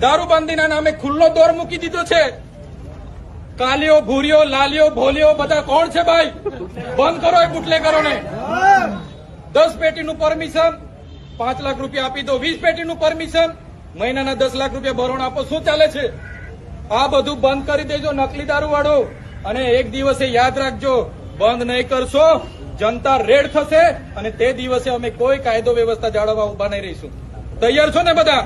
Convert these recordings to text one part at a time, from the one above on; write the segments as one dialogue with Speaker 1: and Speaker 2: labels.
Speaker 1: દારૂબંધીના નામે ખુલ્લો દોર મૂકી દીધો છે. કાલિયો ભૂરિયો લાલિયો ભોલિયો બધા કોણ છે ભાઈ? બંધ કરો એ બુટલેકરોને દસ પેટીનું પરમિશન, પાંચ લાખ રૂપિયા આપી દો, વીસ પેટીનું પરમિશન, મહિનાના દસ લાખ રૂપિયા ભરણ આપો. શું ચાલે છે? આ બધું બંધ કરી દેજો, નકલી દારૂ વાળો અને એક દિવસે યાદ રાખજો, બંધ નહીં કરશો, જનતા રેડ થશે અને તે દિવસે અમે કોઈ કાયદો વ્યવસ્થા જાળવવા ઊભા નહીં રહીશું. તૈયાર છો ને બધા?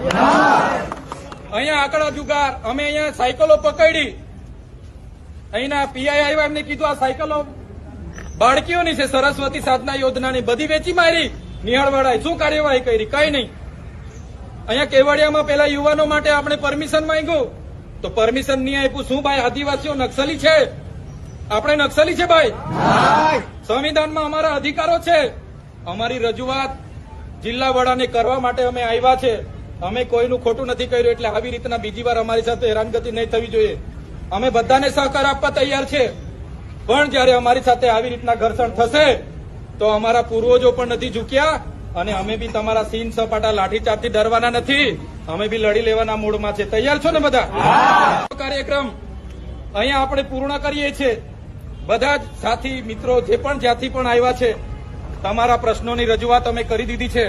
Speaker 1: અહીંયા આંકડા જુગાર. અમે અહીંયા સાયકલો પકડી. અહીંના પીઆઈ આવ્યા એમને કીધું આ સાયકલો બાળકીઓની છે સરસ્વતી સાધના યોજનાની બધી વેચી મારી. નિહાળવાળાએ શું કાર્યવાહી કરી? કઈ નહીં. અહીંયા કેવડિયામાં પેલા યુવાનો માટે આપણે પરમિશન માંગ્યું. તો પરમિશન નહીં આપ્યું. શું ભાઈ આદિવાસીઓ નક્સલી છે? આપણે નક્સલી છે ભાઈ! સંવિધાનમાં અમારા અધિકારો છે. અમારી રજૂઆત જિલ્લા વડાને કરવા માટે અમે આવ્યા છે. અમે કોઈનું ખોટું નથી કર્યું એટલે આવી રીતના બીજી વાર અમારી સાથે હેરાનગતિ નહીં થવી જોઈએ. અમે બધાને સહકાર આપવા તૈયાર છે. પણ જ્યારે અમારી સાથે આવી રીતના ઘર્ષણ થશે તો અમારા પૂર્વજો પણ નથી ઝૂક્યા અને અમે બી તમારા સીન સપાટા લાઠીચાર્જથી ડરવાના નથી. અમે બી લડી લેવાના મૂડમાં છે. તૈયાર છો ને બધા? કાર્યક્રમ અહીંયા આપણે પૂર્ણ કરીએ છીએ. બધા જ સાથી મિત્રો જે પણ જ્યાંથી પણ આવ્યા છે તમારા પ્રશ્નોની રજૂઆત અમે કરી દીધી છે.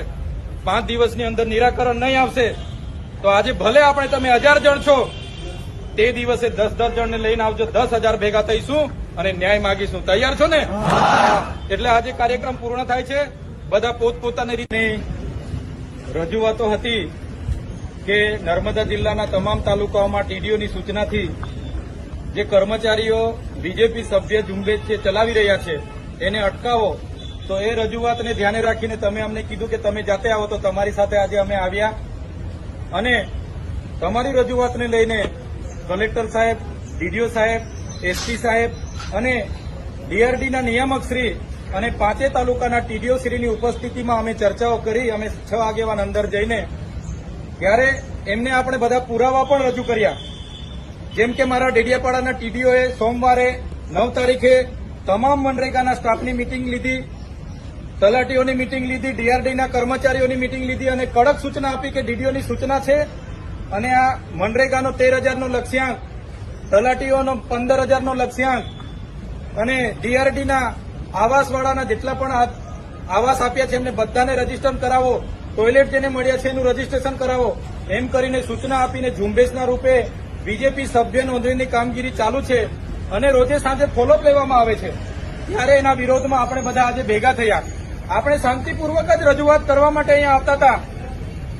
Speaker 1: પાંચ દિવસની અંદર નિરાકરણ નહીં આવશે, તો આજે ભલે આપણે તમે હજાર જણ છો, તે દિવસે દસ દસ જણને લઈને આવજો, દસ હજાર ભેગા થઈશું અને ન્યાય માગીશું. તૈયાર છો ને? એટલે આજે કાર્યક્રમ પૂર્ણ થાય છે. બધા પોતપોતાની રીતે રજૂઆતો હતી કે નર્મદા જિલ્લાના તમામ તાલુકાઓમાં ટીડીઓની સૂચનાથી જે કર્મચારીઓ બીજેપી સભ્ય ઝુંબેશ છે ચલાવી રહ્યા છે, એને અટકાવો. તો એ રજૂઆતને ધ્યાને રાખીને તમે અમને કીધું કે તમે જાતે આવો તો તમારી સાથે આજે અમે આવ્યા. અને તમારી રજૂઆતને લઈને કલેક્ટર સાહેબ, ડીડીઓ સાહેબ, એસપી સાહેબ અને ડીઆરડીના નિયામક શ્રી અને પાંચે તાલુકાના ટીડીઓ શ્રીની ઉપસ્થિતિમાં અમે ચર્ચાઓ કરી. અમે છ આગેવાન અંદર જઈને ત્યારે એમને આપણે બધા પુરાવા પણ રજૂ કર્યા. જેમ કે મારા ડેડિયાપાડાના ટીડીઓએ સોમવારે નવ તારીખે તમામ મનરેગાના સ્ટાફની મિટિંગ લીધી. તલાટીઓની મિટિંગ લીધી ડીઆરડીના કર્મચારીઓની મિટિંગ લીધી અને કડક સૂચના આપી કે ડીડીઓની સૂચના છે. અને આ મનરેગાનો તેર હજારનો લક્ષ્યાંક, તલાટીઓનો પંદર હજારનો લક્ષ્યાંક અને ડીઆરડીના આવાસવાળાના જેટલા પણ આવાસ આપ્યા છે, એમને બધાને રજિસ્ટર કરાવો. ટોયલેટ જેને મળ્યા છે, એનું રજીસ્ટ્રેશન કરાવો. એમ કરીને સૂચના આપીને ઝુંબેશના રૂપે બીજેપી સભ્ય નોંધણીની કામગીરી ચાલુ છે અને રોજે સાંજે ફોલોઅપ લેવામાં આવે છે. ત્યારે એના વિરોધમાં આપણે બધા આજે ભેગા થયા. આપણે શાંતિપૂર્વક જ રજૂઆત કરવા માટે અહીંયા આવતા હતા.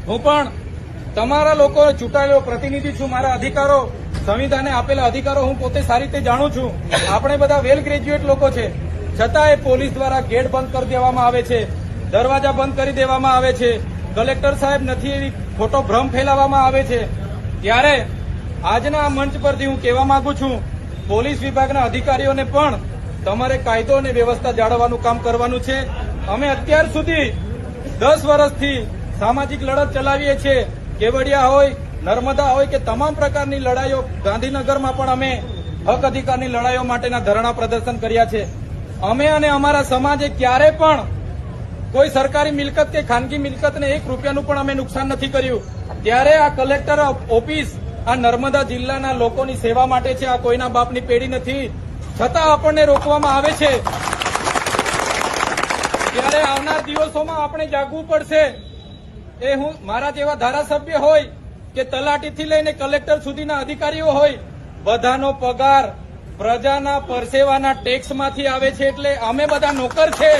Speaker 1: હું પણ તમારા લોકો ચૂંટાયેલો પ્રતિનિધિ છું, મારા અધિકારો, સંવિધાને આપેલા અધિકારો હું પોતે સારી રીતે જાણું છું. આપણે બધા વેલ ગ્રેજ્યુએટ લોકો છે. છતાંય પોલીસ દ્વારા ગેટ બંધ કરી દેવામાં આવે છે. દરવાજા બંધ કરી દેવામાં આવે છે. કલેક્ટર સાહેબ નથી એવી ખોટો ભ્રમ ફેલાવવામાં આવે છે. ત્યારે આજના મંચ પરથી હું કહેવા માંગુ છું, પોલીસ વિભાગના અધિકારીઓને પણ તમારે કાયદો અને વ્યવસ્થા જાળવવાનું કામ કરવાનું છે. અમે અત્યાર સુધી દસ વર્ષથી સામાજિક લડત ચલાવીએ છીએ. કેવડિયા હોય, નર્મદા હોય કે તમામ પ્રકારની લડાઈઓ, ગાંધીનગરમાં પણ અમે હક અધિકારની લડાઈઓ માટેના ધરણા પ્રદર્શન કર્યા છે. અમે અને અમારા સમાજે ક્યારે પણ કોઈ સરકારી મિલકત કે ખાનગી મિલકતને એક રૂપિયાનું પણ અમે નુકસાન નથી કર્યું. ત્યારે આ કલેક્ટર ઓફિસ, આ નર્મદા જિલ્લાના લોકોની સેવા માટે છે, આ કોઈના બાપની પેઢી નથી. છતાં આપણને રોકવામાં આવે છે. આવનાર દિવસોમાં આપણે જાગવું પડશે. એ હું મારા જેવા ધારાસભ્ય હોય કે તલાટીથી લઈને કલેક્ટર સુધીના અધિકારીઓ હોય, બધાનો પગાર પ્રજાના પરસેવાના ટેક્સમાંથી આવે છે એટલે અમે બધા નોકર છે.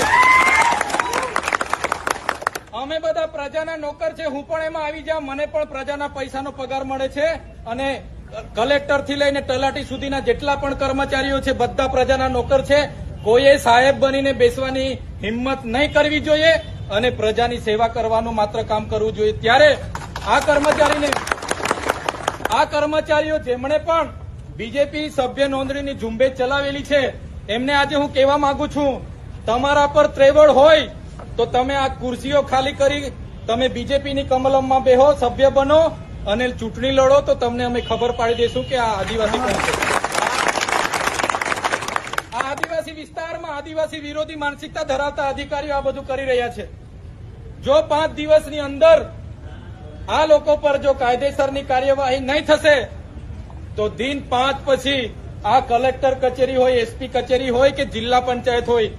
Speaker 1: અમે બધા પ્રજાના નોકર છે. હું પણ એમાં આવી જાઉં. મને પણ પ્રજાના પૈસાનો પગાર મળે છે અને કલેક્ટરથી લઈને તલાટી સુધીના જેટલા પણ કર્મચારીઓ છે, બધા પ્રજાના નોકર છે. કોઈએ સાહેબ બનીને બેસવાની હિંમત નહીં કરવી જોઈએ અને પ્રજાની સેવા કરવાનું માત્ર કામ કરવું જોઈએ. ત્યારે આ કર્મચારીને આ કર્મચારીઓ જેમણે પણ બીજેપી સભ્ય નોંધણીની ઝુંબેશ ચલાવેલી છે, એમને આજે હું કહેવા માંગુ છું, તમારા પર ત્રેવડ હોય તો તમે આ ખુરશીઓ ખાલી કરી તમે બીજેપીની કમલમમાં બેહો, સભ્ય બનો અને ચૂંટણી લડો તો તમને અમે ખબર પાડી દઈશું કે આ આદિવાસી કોણ આ આદિવાસી વિસ્તારમાં આદિવાસી વિરોધી માનસિકતા ધરાવતા અધિકારીઓ આ બધું કરી રહ્યા છે. જો પાંચ દિવસની અંદર આ લોકો પર જો કાયદેસરની કાર્યવાહી નહીં થશે, તો દિન પાંચ પછી આ કલેક્ટર કચેરી હોય, એસપી કચેરી હોય કે જિલ્લા પંચાયત હોય,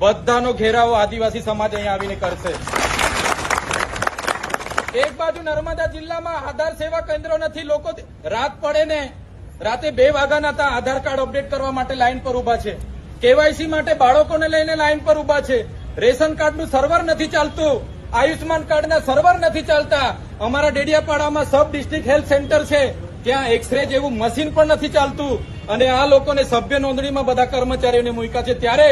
Speaker 1: બધાનો ઘેરાવો આદિવાસી સમાજ અહીંયા આવીને કરશે. એક બાજુ નર્મદા જિલ્લામાં આધાર સેવા કેન્દ્રો નથી, લોકો રાત પડે ને રાતે બે વાગ્યાના હતા આધાર કાર્ડ અપડેટ કરવા માટે લાઈન પર ઊભા છે. કેવાયસી માટે બાળકોને લઈને લાઈન પર ઊભા છે. રેશન કાર્ડનું સર્વર નથી ચાલતું. આયુષ્માન કાર્ડના સર્વર નથી ચાલતા. અમારા ડેડિયાપાડામાં સબ ડિસ્ટ્રિક્ટ હેલ્થ સેન્ટર છે. ત્યાં એક્સરે જેવું મશીન પણ નથી ચાલતું. અને આ લોકોને સભ્ય નોંધણીમાં બધા કર્મચારીઓને મૂક્યા છે. ત્યારે